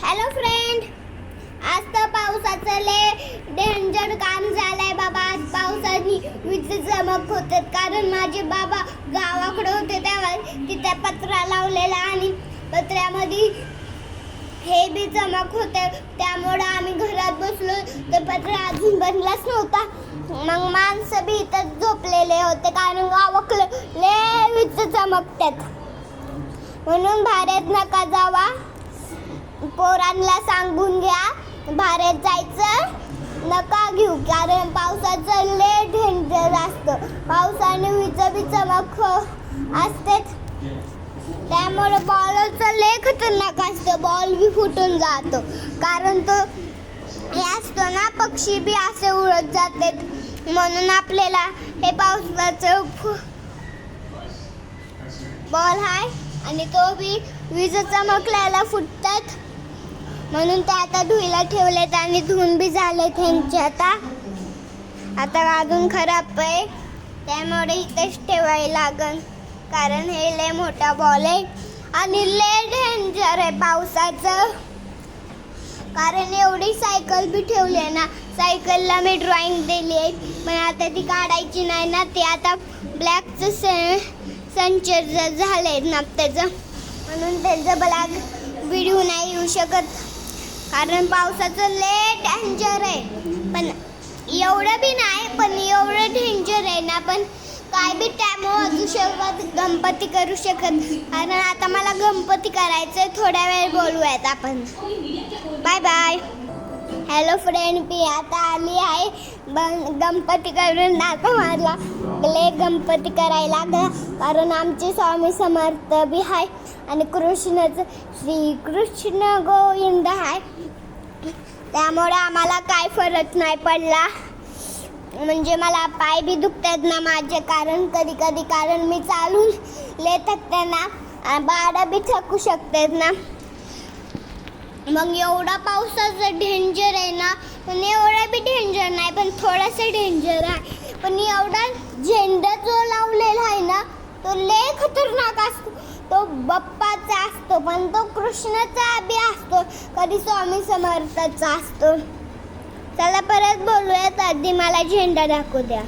Hello friend आज तर पावसाचं लय डेंजर काम झालंय बाबा. आज पावसाने वीज चमक होते कारण माझे बाबा गावाकडे होते तेव्हा तिथे पत्रा लावलेला आणि पत्र्यामध्ये हे बी चमक होते. त्यामुळं आम्ही घरात बसलो. ते पत्रा अजून बनलाच नव्हता. मग माणसं बी इथं झोपलेले होते. कारण गावाकडे लय वीज चमकतात म्हणून भारत नका जावा. पोरांना सांगून घ्या. बाहेर जायचं नका घेऊ कारण पावसाचं लय डेंजर असतं. पावसाने विच बी चमक असते त्यामुळे बॉलचं लय खतरनाक असतं. बॉल बी फुटून जातो. कारण तो हे असतो ना पक्षी बी असे उडत जाते म्हणून आपल्याला हे पावसाचं फु- बॉल आहे आणि तो बी वीज चमकल्याला फुटतात. म्हणून ते आता धुईला ठेवलेत आणि धुवून बी झाले त्यांचे आता. आता अजून खराब आहे त्यामुळे इथेच ठेवायला लागन. कारण हे लय मोठा बॉल आहे आणि लय डेंजर आहे पावसाचं. कारण एवढी सायकल बी ठेवली आहे ना सायकलला मी ड्रॉइंग दिली आहे पण आता ती काढायची नाही ना ते आता ब्लॅकचं से संचर आहे ना त्याचं. म्हणून त्याचं ब्लॅक व्हिडिओ नाही येऊ शकत. कारण पावसाचं लय डेंजर आहे. पण एवढं बी नाही पण एवढं डेंजर आहे ना पण काय बी टाइम वाजू शकत गणपती करू शकत कारण आता मला गणपती करायचं थोड्या वेळ बोलूयात आपण. बाय बाय हॅलो फ्रेंड मी आता आली आहे. ब- गणपती करून दाखव मला. ले गणपती करायला कारण आमचे स्वामी समर्थ बी आहे आणि कृष्णचं श्री कृष्ण गोविंद आहे त्यामुळे आम्हाला काय फरक नाही पडला. म्हणजे मला पाय बी दुखतात ना माझे. कारण कधी कधी कारण मी चालून ले थकते ना बाळा बी थकू शकतात ना. मग एवढा पावसाचं डेंजर आहे ना पण एवढा बी डेंजर नाही पण थोडंसं डेंजर आहे. पण एवढा झेंडा जो लावलेला आहे ना तो लय खतरनाक असतो. तो बाप्पाचा असतो पण तो कृष्णाचा बी असतो. कधी स्वामी समर्थाचा असतो. चला परत बोलूयात आधी. मला झेंडा दाखवू द्या.